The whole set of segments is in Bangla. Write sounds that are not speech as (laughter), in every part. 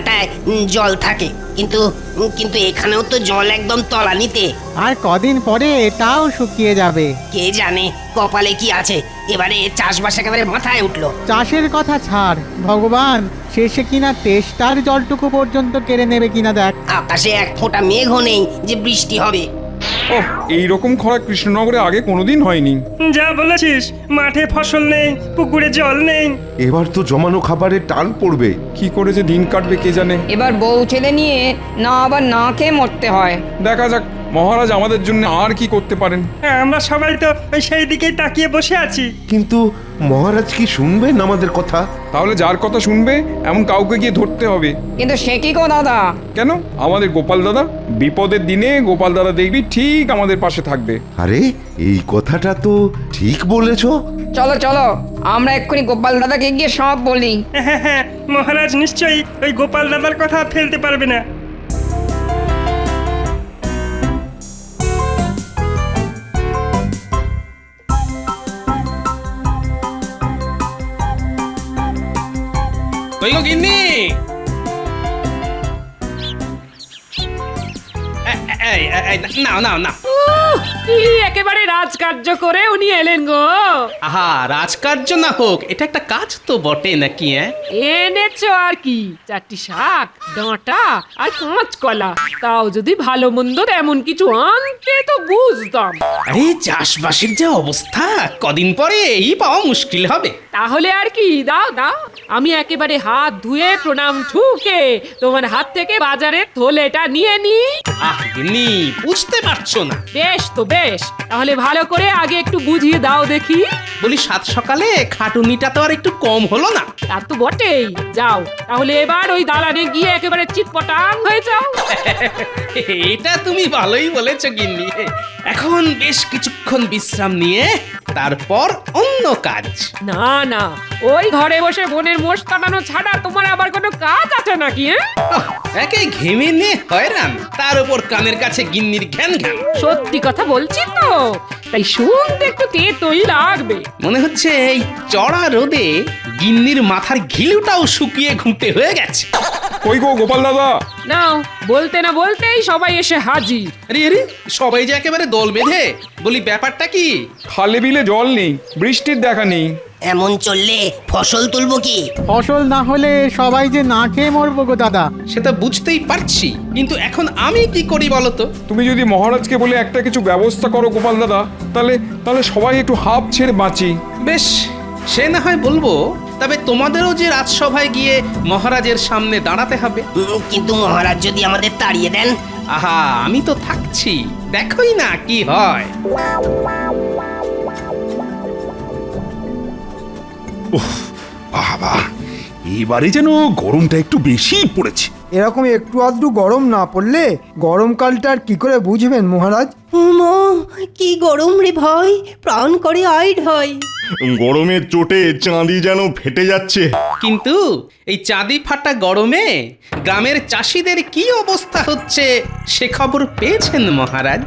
ভাটায় জল থাকে। কিন্তু কিন্তু এখানেও তো জল একদম তলানিতে। আর কদিন পরে এটাও শুকিয়ে যাবে। কে জানে কপালে কি আছে। এবারে চাষবাস একেবারে মাথায় উঠল। চাষের কথা ছাড়। ভগবান শেষে কিনা তেষ্টার জলটুকু পর্যন্ত কেড়ে নেবে কিনা দেখ। আকাশে এক ফোঁটা মেঘও নেই যে বৃষ্টি হবে। ওহ এইরকম খরা কৃষ্ণনগরে আগে কোনোদিন হয়নি। যা বলেছিস মাঠে ফসল নেই পুকুরে জল নেই। এবার তো জমানো খাবারের টান পড়বে। কি করে যে দিন কাটবে কে জানে? এবার বউ ছেলে নিয়ে না আবার না খেয়ে মরতে হয়। দেখা যাক মহারাজ আমাদের জন্য আর কি করতে পারেন? হ্যাঁ, আমরা সবাই তো সেই দিকেই তাকিয়ে বসে আছি। কিন্তু মহারাজ কি শুনবেন আমাদের কথা? তাহলে যার কথা শুনবে এমন কাউকে গিয়ে ধরতে হবে। কিন্তু সে কি গো দাদা? কেন? আমাদের গোপাল দাদা বিপদের দিনে গোপাল দাদা দেখবি ঠিক আমাদের পাশে থাকবে। আরে এই কথাটা তো ঠিক বলেছ। চলো চলো আমরা এক্ষুনি গোপাল দাদাকে গিয়ে সব বলি। হ্যাঁ হ্যাঁ মহারাজ নিশ্চয়ই ওই গোপাল দাদার কথা ফেলতে পারবে না। ওই গো গিন্নি এ- এ- এই, এই, নাও নাও কি একেবারে রাজকার্য করে উনি এলেন গো। আহা রাজকার্য না হোক এটা একটা কাজ তো বটে নাকি হ্যাঁ এনেছো আর কি? চারটি শাক ডাঁটা আর কাঁচকলা তাও যদি ভালো মন্দ এমন কিছু আনতে তো বুঝতাম। আরে চাষবাসের যে অবস্থা কদিন পরে এই পাওয়া মুশকিল হবে। তাহলে আর কি দাও দাও। আমি একেবারে হাত ধুয়ে প্রণাম ঠুকে তোমার হাত থেকে বাজারের থলেটা নিয়ে নি। আহ গিন্নি বুঝতে পারছ না। বেশ তো বেশ। তাহলে ভালো করে আগে একটু বুঝিয়ে দাও দেখি। বলি সাত সকালে খাটুনিটা তো আর একটু কম হলো না। তার তো বটেই। যাও। তাহলে এবার ওই দালানে গিয়ে একেবারে চিটপটাং হয়ে যাও। এটা তুমি ভালোই বলেছ গিন্নি। এখন বেশ কিছুক্ষণ বিশ্রাম নিয়ে তারপর অন্য কাজ। না না ওই ঘরে বসে বোনের মোষ কাটানো ছাড়া তোমার আবার কোনো কাজ আছে নাকি হ্যাঁ? একে ঘেমে নে হয়রান তার উপর কানের কাছে গিন্নির ঘ্যান ঘ্যান। সত্যি কথা বলছি তো তাই শুনতে একটু তেতই লাগবে। মনে হচ্ছে এই চড়া রোদে গিন্নির মাথার ঘিলুটাও শুকিয়ে ঘুঁটে হয়ে গেছে। কই গো গোপাল দাদা? নাও বলতে না বলতেই সবাই এসে হাজির। আরে আরে সবাই যে একেবারে দল বেঁধে বলি ব্যাপারটা কি? খালে বিলে জল নেই বৃষ্টির দেখা নেই। এমন চললে ফসল তুলবো কি? ফসল না হলে সবাই যে না খেয়ে মরবো গো দাদা। সেটা বুঝতেই পারছি কিন্তু এখন আমি কি করি বলতো তুমি যদি মহারাজকে বলে একটা কিছু ব্যবস্থা করো গোপাল দাদা তাহলে তাহলে সবাই একটু হাফ ছেড়ে বাঁচি। বেশ সে না হয় বলব তবে তোমাদেরও যে রাজসভায় গিয়ে মহারাজের সামনে দাঁড়াতে হবে। কিন্তু মহারাজ যদি আমাদের তাড়িয়ে দেন? আহা আমি তো থাকছি দেখোই না কি হয়। বাবা এবারে যেন গরমটা একটু বেশি পড়েছে। এরকম একটু আধটু গরম না পড়লে গরমকালটা আর কি করে বুঝবেন মহারাজ? উমো কি গরম রে ভয় প্রাণ করে আইড হয় গরমের চোটে চাঁদি যেন ফেটে যাচ্ছে। কিন্তু এই চাঁদি ফাটা গরমে গ্রামের চাষিদের কি অবস্থা হচ্ছে সে খবর পেয়েছেন মহারাজ?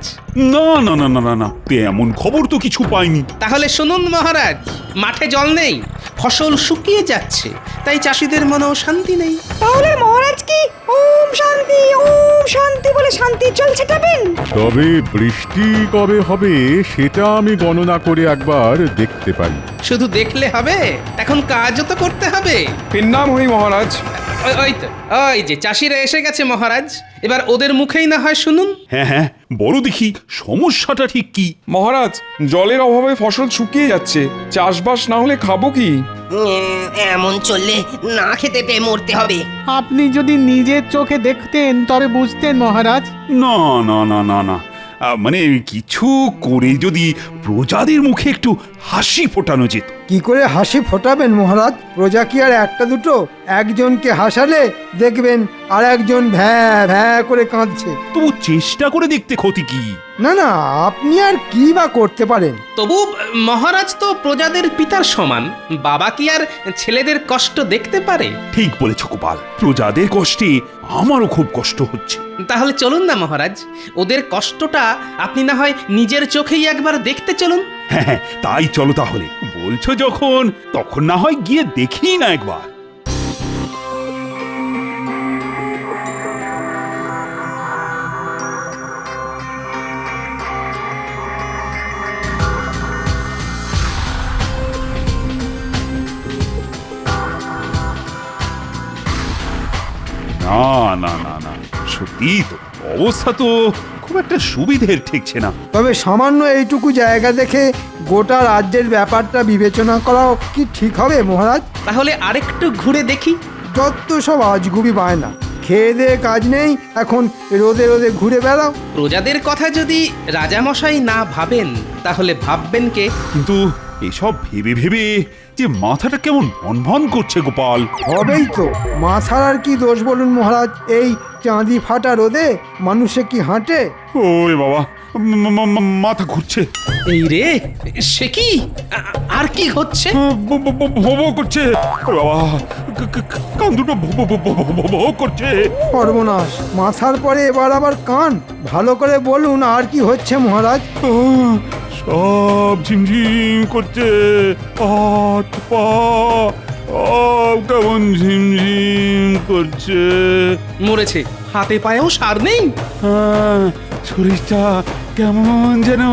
না না না না না না তেমন খবর তো কিছু পাইনি। তাহলে শুনুন মহারাজ মাঠে জল নেই ফসল শুকিয়ে যাচ্ছে তাই চাষিদের মনেও শান্তি নেই। তাহলে মহারাজ কি ওম শান্তি ওম শান্তি বলে শান্তি চলছে তবে বৃষ্টি কবে হবে সেটা আমি গণনা করে একবার দেখতে পারি। শুধু দেখলে হবে? এখন কাজও তো করতে হবে। নাম হই মহারাজ। ওই- ওই তো ওই যে চাষিরা এসে গেছে মহারাজ। এবার ওদের মুখেই না হয় শুনুন। হ্যাঁ হ্যাঁ বড় দেখি সমস্যাটা ঠিক কি? মহারাজ জলের অভাবে ফসল শুকিয়ে যাচ্ছে। চাষবাস না হলে খাব কি? উম, এমন চললে না খেতে পেয়ে মরতে হবে। আপনি যদি নিজের চোখে দেখতেন তবে বুঝতেন মহারাজ। না না না না না। মানে কিছু করে যদি প্রজাদের মুখে একটু হাসি ফোটানো যেত। কি করে হাসি ফোটাবেন মহারাজ? প্রজা কি আর একটা দুটো? একজনকে হাসালে দেখবেন আর একজন ভ্যা ভ্যা করে কাঁদছে। তবু চেষ্টা করে দেখতে ক্ষতি কি? না না আপনি আর কি বা করতে পারেন? তবু মহারাজ তো প্রজাদের পিতার সমান। বাবা কি আর ছেলেদের কষ্ট দেখতে পারে? ঠিক বলেছ গোপাল। প্রজাদের কষ্টে আমারও খুব কষ্ট হচ্ছে। তাহলে চলুন না মহারাজ ওদের কষ্টটা আপনি না হয় নিজের চোখেই একবার দেখতে চলুন। হ্যাঁ হ্যাঁ তাই চলো তাহলে। বলছো যখন তখন না হয় গিয়ে দেখি না একবার। না না না না সত্যি তো অবস্থা তো খুব একটা সুবিধের ঠেকছে না। তবে সামান্য এইটুকু জায়গা দেখে গোটা রাজ্যের ব্যাপারটা বিবেচনা করা কি ঠিক হবে মহারাজ? তাহলে আরেকটু ঘুরে দেখি। যত সব আজগুবি বায়না খেয়ে দিয়ে কাজ নেই এখন রোদে রোদে ঘুরে বেড়াও। প্রজাদের কথা যদি রাজামশাই না ভাবেন তাহলে ভাববেন কে? কিন্তু এসব ভেবে ভেবে যে মাথাটা কেমন ভন ভন করছে গোপাল। হবেই তো। মা ছাড়ার কি দোষ বলুন মহারাজ? এই চাঁদি ফাটা রোদে মানুষে কি হাঁটে? ওরে বাবা মাথা ঘুরছে। এই রে সে কি? আর কি হচ্ছে ব- ব- ব- ভো ভো করছে। কান দুটো ভো ভো ভো ভো ভো ভো ভো করছে। সর্বনাশ মাথার পরে এবার আবার কান। ভালো করে বলুন আর কি হচ্ছে মহারাজ? সব ঝিমঝিম করছে। হাত পা কেমন ঝিমঝিম করছে। মরেছে। হাতে পায়েও সার নেই। হ্যাঁ, শরীরটা কেমন যেন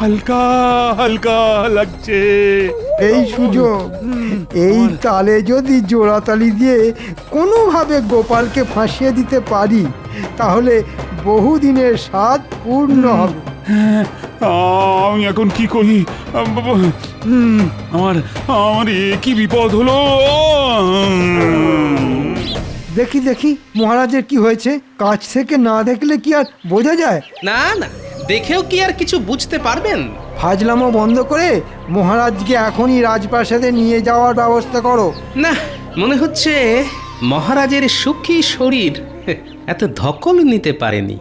হালকা হালকা লাগছে। এই সুযোগ এই তালে যদি জোড়াতালি দিয়ে কোনোভাবে গোপালকে ফাঁসিয়ে দিতে পারি তাহলে বহুদিনের স্বাদ পূর্ণ হবে। হ্যাঁ, আমি এখন কি করি? আমার আমার এ কি বিপদ হলো? দেখি দেখি মহারাজের কি হয়েছে? কাছ থেকে না দেখলে কি আর বোঝা যায়? না না দেখেও কি আর কিছু বুঝতে পারবেন? ফাজলামো বন্ধ করে মহারাজকে এখনই রাজপ্রাসাদে নিয়ে যাওয়ার ব্যবস্থা করো। না মনে হচ্ছে মহারাজের সুখী শরীর (laughs) এত ধকল নিতে পারেনি।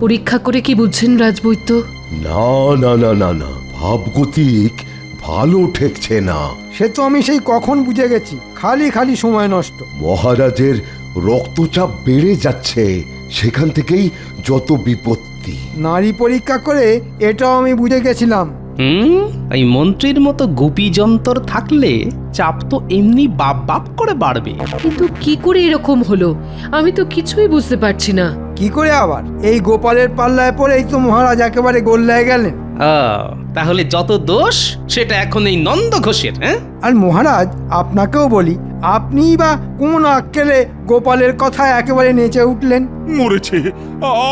পরীক্ষা করে কি বুঝছেন রাজবৈদ্য? না না না না না। ভাবগতিক ভালো ঠেকছে না। সে তো আমি সেই কখন বুঝে গেছি খালি খালি সময় নষ্ট। মহারাজের রক্তচাপ বেড়ে যাচ্ছে সেখান থেকেই যত বিপত্তি। নারী পরীক্ষা করে এটাও আমি বুঝে গেছিলাম। হুম? এই মন্ত্রীর মতো গুপি যন্তর থাকলে চাপ তো এমনি বাপ বাপ করে বাড়বে। কিন্তু কি করে এরকম হলো? আমি তো কিছুই বুঝতে পারছি না। কি করে আবার? এই গোপালের পাল্লায় পড়েই তো মহারাজ একেবারে গোল্লায় গেলেন। আহ, তাহলে যত দোষ সেটা এখন এই নন্দ ঘোষের হ্যাঁ? আর মহারাজ আপনাকেও বলি আপনি বা কোন আক্কেলে গোপালের কথায় একেবারে নেচে উঠলেন? মরেছে।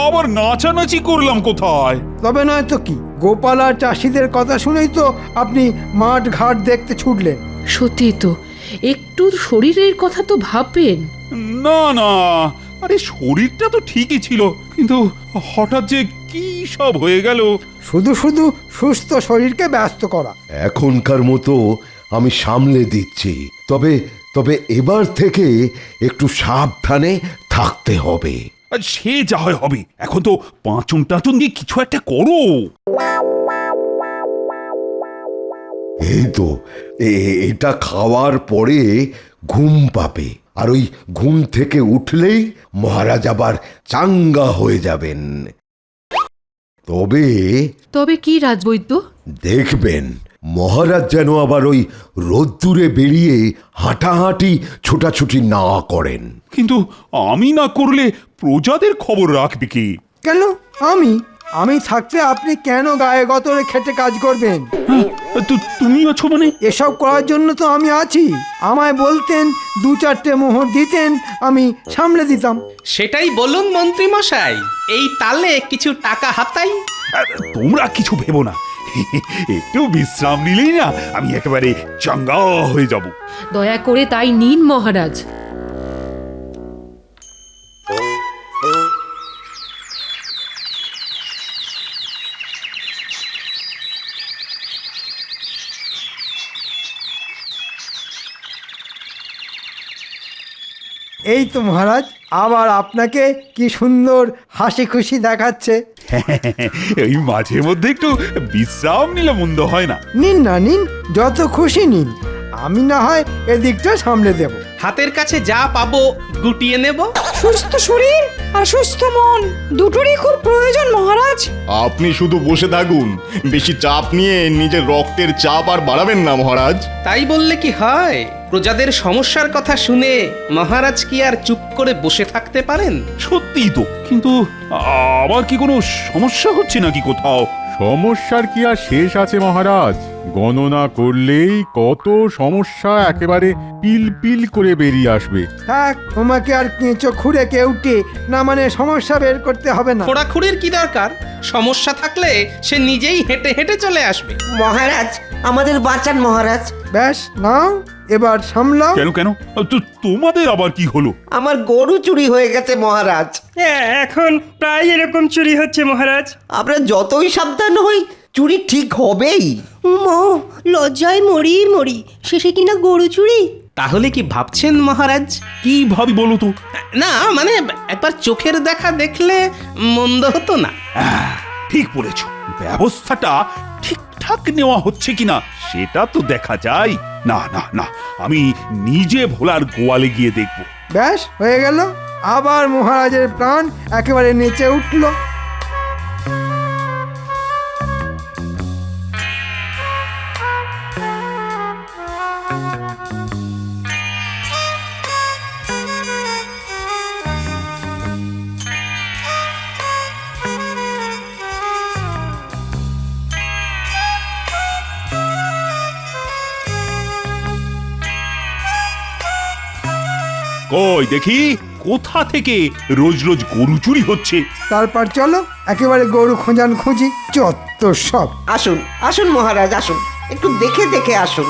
আবার নাচানাচি করলাম কোথায়? তবে নয় তো কি গোপাল আর চাষিদের কথা শুনেই তো আপনি মাঠ ঘাট দেখতে ছুটলেন। সত্যি তো একটু শরীরের কথা তো ভাববেন। না না আরে শরীরটা তো ঠিকই ছিল কিন্তু হঠাৎ যে কি সব হয়ে গেল? শুধু শুধু সুস্থ শরীরকে ব্যস্ত করা। এখনকার মতো আমি সামলে দিচ্ছি তবে তবে এবার থেকে একটু সাবধানে থাকতে হবে। আর সে যা হয় হবে এখন তো পাঁচন টাচন দিয়ে কিছু একটা করো। এই তো এ- এটা খাওয়ার পরে ঘুম পাবে। আর ওই ঘুম থেকে উঠলেই মহারাজ আবার চাঙ্গা হয়ে যাবেন। তবে তবে কি রাজবৈদ্য? দেখবেন মহারাজ যেন আবার ওই রোদ্দুরে বেরিয়ে হাঁটাহাঁটি ছোটাছুটি না করেন। কিন্তু আমি না করলে প্রজাদের খবর রাখবে কি? কেন? আমি? আমি থাকতে আপনি কেন গায়ে গতরে খেটে কাজ করবেন? তুমি আছো মানে? এসব করার জন্য তো আমি আছি। আমায় বলতেন দু চারটে মোহর দিতেন আমি সামলে দিতাম। সেটাই বলুন মন্ত্রী মশাই এই তালে কিছু টাকা হাতাই? আর তোমরা কিছু ভেবো না। একটু বিশ্রাম নিলেই না আমি একেবারে চাঙ্গা হয়ে যাব। দয়া করে তাই নিন মহারাজ। এই তো মহারাজ আবার আপনাকে কি সুন্দর হাসি খুশি দেখাচ্ছে? (laughs) এই মাঝে মধ্যে একটু বিশ্রাম নিলে মন্দ হয় না। নিন না নিন যত খুশি নিন। আমি না হয় এদিকটা সামলে দেব। হাতের কাছে যা পাবো গুটিয়ে নেব। সুস্থ শরীর আর সুস্থ মন দুটোরই খুব প্রয়োজন মহারাজ। আপনি শুধু বসে থাকুন। বেশি চাপ নিয়ে নিজের রক্তের চাপ আর বাড়াবেন না মহারাজ। তাই বললে কি হয়? প্রজাদের সমস্যার কথা শুনে মহারাজ কি আর চুপ করে বসে থাকতে পারেন? সত্যিই তো কিন্তু আবার কি কোনো সমস্যা হচ্ছে নাকি কোথাও? সমস্যার কি আর শেষ আছে মহারাজ? গণনা করলেই কত সমস্যা একেবারে পিল পিল করে বেরিয়ে আসবে। থাক তোমাকে আর কেঁচো খুঁড়ে কেউটে না মানে সমস্যা বের করতে হবে না। খোড়াখুড়ির কি দরকার? সমস্যা থাকলে সে নিজেই হেঁটে হেঁটে চলে আসবে। মহারাজ আমাদের বাঁচান মহারাজ। ব্যাস নাও। এবার সামলাও। কেন কেন? তো তোমাদের আবার কি হলো? আমার গরু চুরি হয়ে গেছে মহারাজ। হ্যাঁ এখন প্রায় এরকম চুরি হচ্ছে মহারাজ। আমরা যতই সাবধান হই চুরি ঠিক হবেই। মা লজ্জায় মরি মরি। শেষে কিনা গরু চুরি? তাহলে কি ভাবছেন মহারাজ? কি ভাবি বলো তো? না মানে একবার চোখের দেখা দেখলে মন্দ হতো না। আহ, ঠিক বলেছ। ব্যবস্থাটা ঠিকঠাক নেওয়া হচ্ছে কিনা সেটা তো দেখা যায়। না না না, আমি নিজে ভোলার গোয়ালে গিয়ে দেখব। ব্যাস, হয়ে গেল। আবার মহারাজের প্রাণ একেবারে নেচে উঠল। কই দেখি কোথা থেকে রোজ রোজ গরু চুরি হচ্ছে? তারপর চলো একেবারে গরু খোঁজান খুঁজি চত্বর সব। আসুন আসুন মহারাজ আসুন। একটু দেখে দেখে আসুন।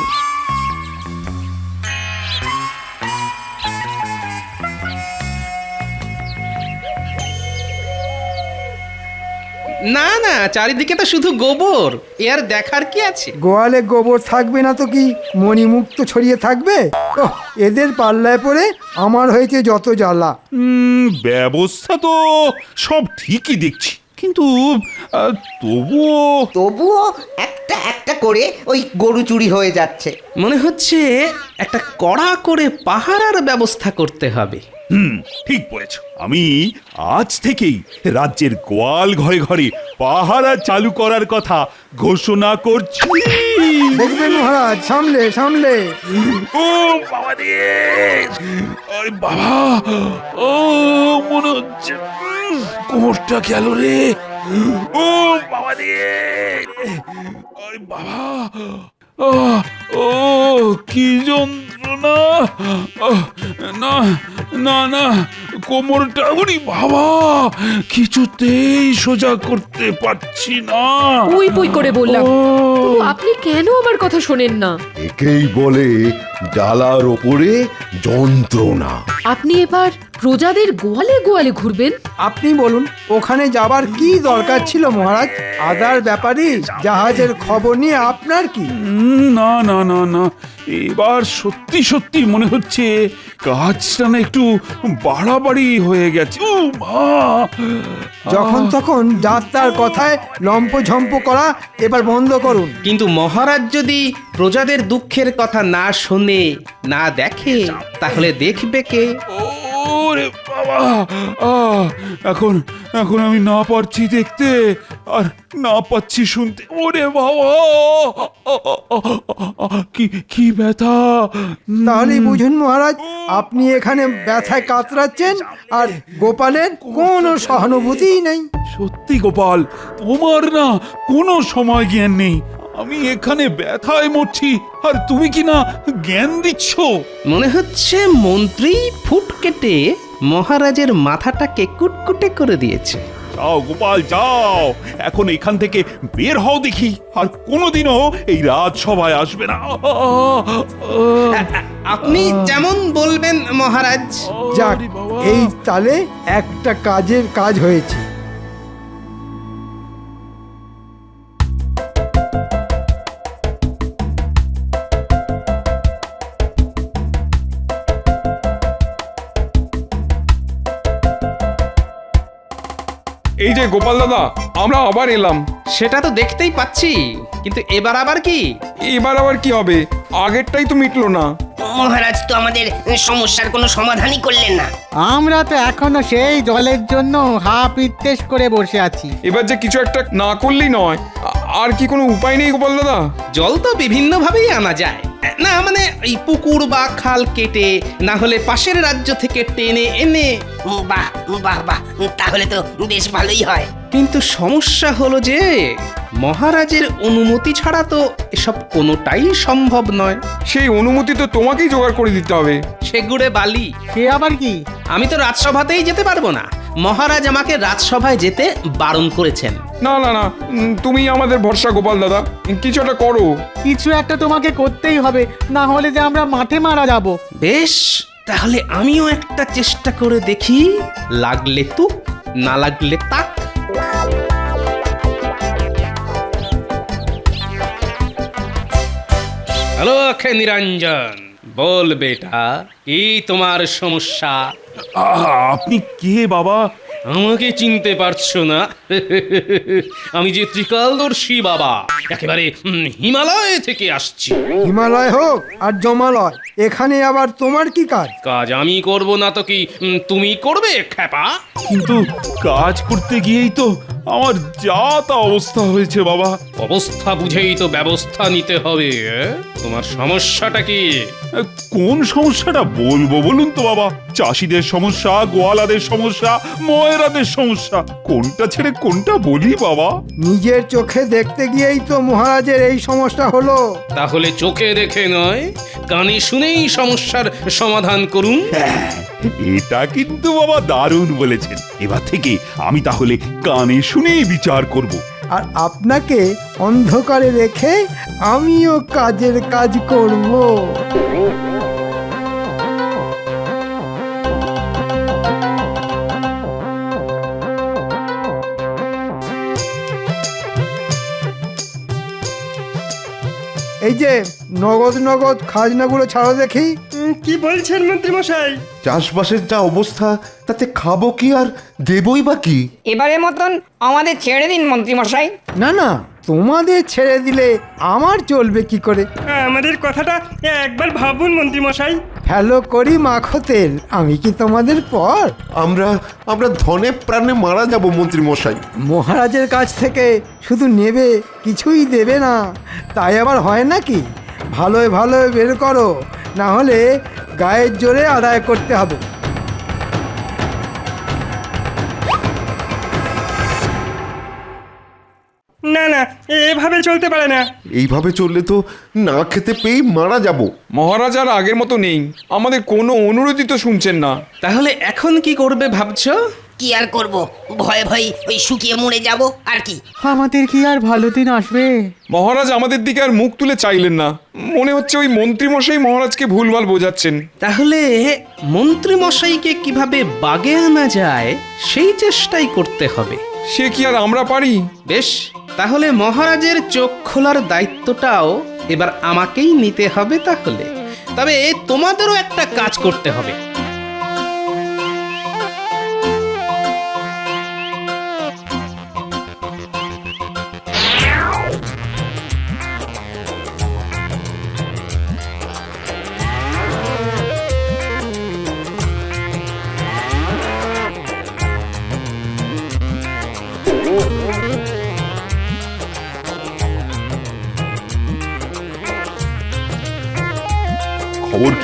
না না চারিদিকে তো শুধু গোবর। এ আর দেখার কি আছে? গোয়ালে গোবর থাকবে না তো কি? মণিমুক্ত ছড়িয়ে থাকবে? ওহ এদের পাল্লায় পড়ে আমার হয়েছে যত জ্বালা। উম, ব্যবস্থা তো সব ঠিকই দেখছি। কিন্তু আহ, তবুও তবুও একটা একটা করে ওই গরু চুরি হয়ে যাচ্ছে। মনে হচ্ছে একটা কড়া করে পাহারার ব্যবস্থা করতে হবে। হুম ঠিক বলেছ। আমি আজ থেকেই রাজ্যের গোয়াল ঘরে ঘরে পাহারা চালু করার কথা ঘোষণা করছি। দেখবেন মহারাজ সামলে সামলে। ও বাবা রে ওই বাবা ও মনে হচ্ছে কোমরটা গেল রে। ও বাবা রে ওই বাবা ও ও কি যন্ত্রণা? না না না কোমরটা উনি বাবা কিছুতেই সোজা করতে পারছি না। পুই পুই করে বললাম। তবু আপনি কেন আমার কথা শোনেন না? একেই বলে ডালার ওপরে যন্ত্রণা। আপনি এবার প্রজাদের গোয়ালে গোয়ালে ঘুরবেন? আপনি বলুন ওখানে যাবার কি দরকার ছিল মহারাজ? আদার ব্যাপারে জাহাজের খবর নিয়ে আপনার কি? উম, না না না না। এবার সত্যি সত্যি মনে হচ্ছে কাজটা না একটু বাড়াবাড়ি হয়ে গেছে। ও মা যখন তখন যাত্রার কথায় লম্পঝম্প করা এবার বন্ধ করুন। কিন্তু মহারাজ যদি প্রজাদের দুঃখের কথা না শোনে না দেখে তাহলে দেখবে কে? ওরে বাবা! আহ, এখন এখন আমি না পারছি দেখতে আর না পাচ্ছি শুনতে। ওরে বাবা! কি কি ব্যথা! তাহলেই বুঝুন মহারাজ আপনি এখানে ব্যথায় কাতরাচ্ছেন আর গোপালের কোনো সহানুভূতিই নেই। সত্যি গোপাল তোমার না কোনো সময় জ্ঞান নেই। আমি এখানে ব্যথায় মরছি আর তুমি কি না জ্ঞান দিচ্ছ? মনে হচ্ছে মন্ত্রী ফুট কেটে মহারাজের মাথাটাকে কুটকুটে করে দিয়েছে। যাও গোপাল যাও। এখন এখান থেকে বের হও দেখি আর কোনোদিনও এই রাজসভায় আসবে না। আপনি যেমন বলবেন মহারাজ। যাক এই তালে একটা কাজের কাজ হয়েছে। এই যে গোপাল দাদা আমরা আবার এলাম। সেটা তো দেখতেই পাচ্ছি কিন্তু এবার আবার কি? এবার আবার কি হবে? আগেরটাই তো মিটলো না। মহারাজ তো আমাদের সমস্যার কোনো সমাধানই করলেন না। আমরা তো এখনও সেই জলের জন্য হা পিত্তেশ করে বসে আছি। এবার যে কিছু একটা না করলেই নয় আ- আর কি কোনো উপায় নেই গোপাল দাদা? জল তো বিভিন্নভাবেই আনা যায়। না মানে এই পুকুর বা খাল কেটে না হলে পাশের রাজ্য থেকে টেনে এনে। বাহ বাহ বাহ তাহলে তো বেশ ভালোই হয়। কিন্তু সমস্যা হলো যে মহারাজের অনুমতি ছাড়া তো এসব কোনোটাই সম্ভব নয়। সেই অনুমতি তো তোমাকেই জোগাড় করে দিতে হবে। সেগুড়ে বালি। সে আবার কি? আমি তো রাজসভাতেই যেতে পারব না। মহারাজ আমাকে রাজসভায় যেতে বারণ করেছেন। না না না উম, তুমি আমাদের ভরসা গোপাল দাদা। কিছু একটা করো। কিছু একটা তোমাকে করতেই হবে না হলে যে আমরা মাঠে মারা যাব। বেশ তাহলে আমিও একটা চেষ্টা করে দেখি লাগলে তুক না লাগলে তাক। হ্যালো খে নিরঞ্জন। বল বেটা এই তোমার সমস্যা? আপনি কে বাবা? আমাকে চিনতে পারছ না? আমি যে ত্রিকালদর্শী বাবা একেবারে হিমালয় থেকে আসছি। হিমালয় হোক আর জমালয় এখানে আবার তোমার কি কাজ? কাজ আমি করব না তো কি তুমি করবে খ্যাপা? কিন্তু কাজ করতে গিয়েই তো আমার যা তা অবস্থা হয়েছে বাবা। অবস্থা বুঝেই তো ব্যবস্থা নিতে হবে এ? তোমার সমস্যাটা কি? কোন সমস্যাটা বলব বলুন তো বাবা? চাষিদের সমস্যা গোয়ালাদের সমস্যা ময়রাদের সমস্যা কোনটা ছেড়ে কোনটা বলি বাবা? নিজের চোখে দেখতে গিয়েই তো মহারাজের এই সমস্যা হলো। তাহলে চোখে দেখে নয় কানে শুনেই সমস্যার সমাধান করুন। এটা কিন্তু বাবা দারুণ বলেছেন। এবার থেকে আমি তাহলে কানে শুনেই বিচার করব। আর আপনাকে অন্ধকারে রেখে আমিও কাজের কাজ করব। এই যে নগদ নগদ খাজনাগুলো ছাড়া দেখি। কি বলছেন মন্ত্রী মশাই চাষবাসের যা অবস্থা তাতে খাব কি আর দেবই বা কি? এবারের মতন আমাদের ছেড়ে দিন মন্ত্রীমশাই। না না তোমাদের ছেড়ে দিলে আমার চলবে কি করে? আমাদের কথাটা একবার ভাবুন মন্ত্রী মশাই হ্যালো করি মাখো তেল আমি কি তোমাদের পর? আমরা আমরা ধনে প্রাণে মারা যাব মন্ত্রী মশাই মহারাজের কাছ থেকে শুধু নেবে কিছুই দেবে না। তাই আবার হয় নাকি? ভালোই ভালোই বের করো না হলে গায়ের জোরে আদায় করতে হবে। না না এভাবে চলতে পারে না। এইভাবে চললে তো না খেতে পেয়েই মারা যাব। মহারাজ আর আগের মতো নেই। আমাদের কোনো অনুরোধই তো শুনছেন না। তাহলে এখন কি করবে ভাবছ? কি আর করব? ভয়ে ভয়ে ওই শুকিয়ে মরে যাব আর কি? আমাদের কি আর ভালো দিন আসবে? মহারাজ আমাদের দিকে আর মুখ তুলে চাইলেন না। মনে হচ্ছে ওই মন্ত্রী মশাই মহারাজকে ভুলভাল বোঝাচ্ছেন। তাহলে মন্ত্রী মশাইকে কীভাবে বাগে আনা যায় সেই চেষ্টাই করতে হবে। সে কি আর আমরা পারি? বেশ তাহলে মহারাজের চোখ খোলার দায়িত্বটাও এবার আমাকেই নিতে হবে তাহলে। তবে তোমাদেরও একটা কাজ করতে হবে।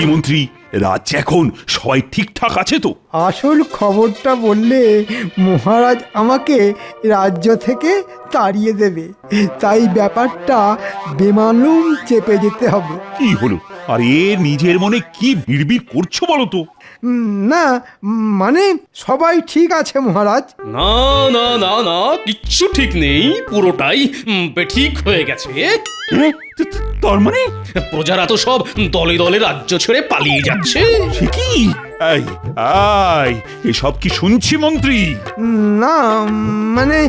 মন্ত্রী রাজ্যে এখন সবাই ঠিকঠাক আছে তো? আসল খবরটা বললে মহারাজ আমাকে রাজ্য থেকে তাড়িয়ে দেবে। তাই ব্যাপারটা বেমালুম চেপে যেতে হবে। কি হলো? আর এ নিজের মনে কি বিড়বিড় করছ বলো তো? না মানে সবাই ঠিক আছে মহারাজ? না না না না কিচ্ছু ঠিক নেই পুরোটাই ঠিক হয়ে গেছে। তার মানে? প্রজারা তো সব দলে দলে রাজ্য ছেড়ে পালিয়ে যাচ্ছে। সে কি এই আই এসব কি শুনছি মন্ত্রী? না মানে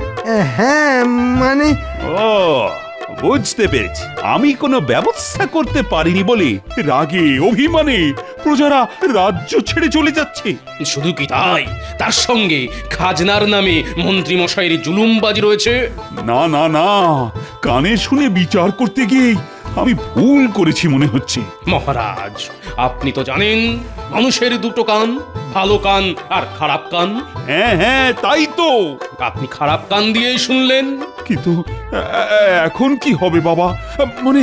হ্যাঁ মানে ও বুঝতে পেরেছি। আমি কোনো ব্যবস্থা করতে পারিনি বলে রাগে অভিমানে প্রজারা রাজ্য ছেড়ে চলে যাচ্ছে। শুধু কি তাই? তার সঙ্গে খাজনার নামে মন্ত্রী মশাইয়ের জুলুমবাজি রয়েছে। না না না। কানে শুনে বিচার করতে গিয়ে আমি ভুল করেছি মনে হচ্ছে। মহারাজ আপনি তো জানেন মানুষের দুটো কান ভালো কান আর খারাপ কান। হ্যাঁ হ্যাঁ তাই তো। আপনি খারাপ কান দিয়েই শুনলেন। কিন্তু এখন কি হবে বাবা? মানে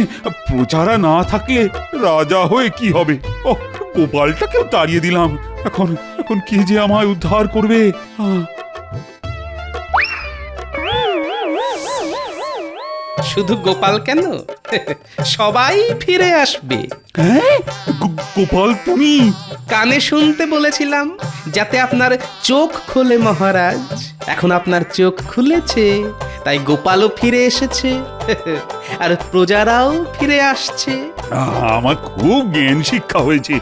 প্রজারা না থাকলে রাজা হয়ে কি হবে? ও গোপালটাকেও তাড়িয়ে দিলাম। এখন এখন কে যে আমায় উদ্ধার করবে? শুধু গোপাল কেন? সবাই ফিরে আসবে। হ্যাঁ? গোপাল তুমি? কানে শুনতে বলেছিলাম যাতে আপনার চোখ খোলে মহারাজ। এখন আপনার চোখ খুলেছে তাই গোপালও ফিরে এসেছে। আর প্রজারাও ফিরে আসছে। আমার খুব জ্ঞান শিক্ষা হয়েছে।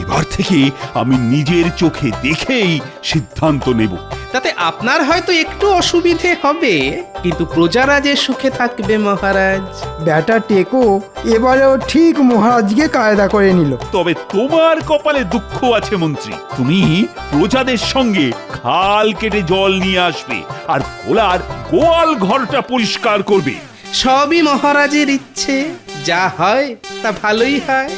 এবার থেকে আমি নিজের চোখে দেখেই সিদ্ধান্ত নেব। তাতে আপনার হয়তো একটু অসুবিধে হবে কিন্তু প্রজারা যে সুখে থাকবে মহারাজ? ব্যাটা টেকো এবারেও ঠিক মহারাজকে কায়দা করে নিল। তবে তোমার কপালে দুঃখ আছে মন্ত্রী। তুমি প্রজাদের সঙ্গে খাল কেটে জল নিয়ে আসবে আর ভোলার গোয়াল ঘরটা পরিষ্কার করবে। সবই মহারাজের ইচ্ছে। যা হয় তা ভালোই হয়।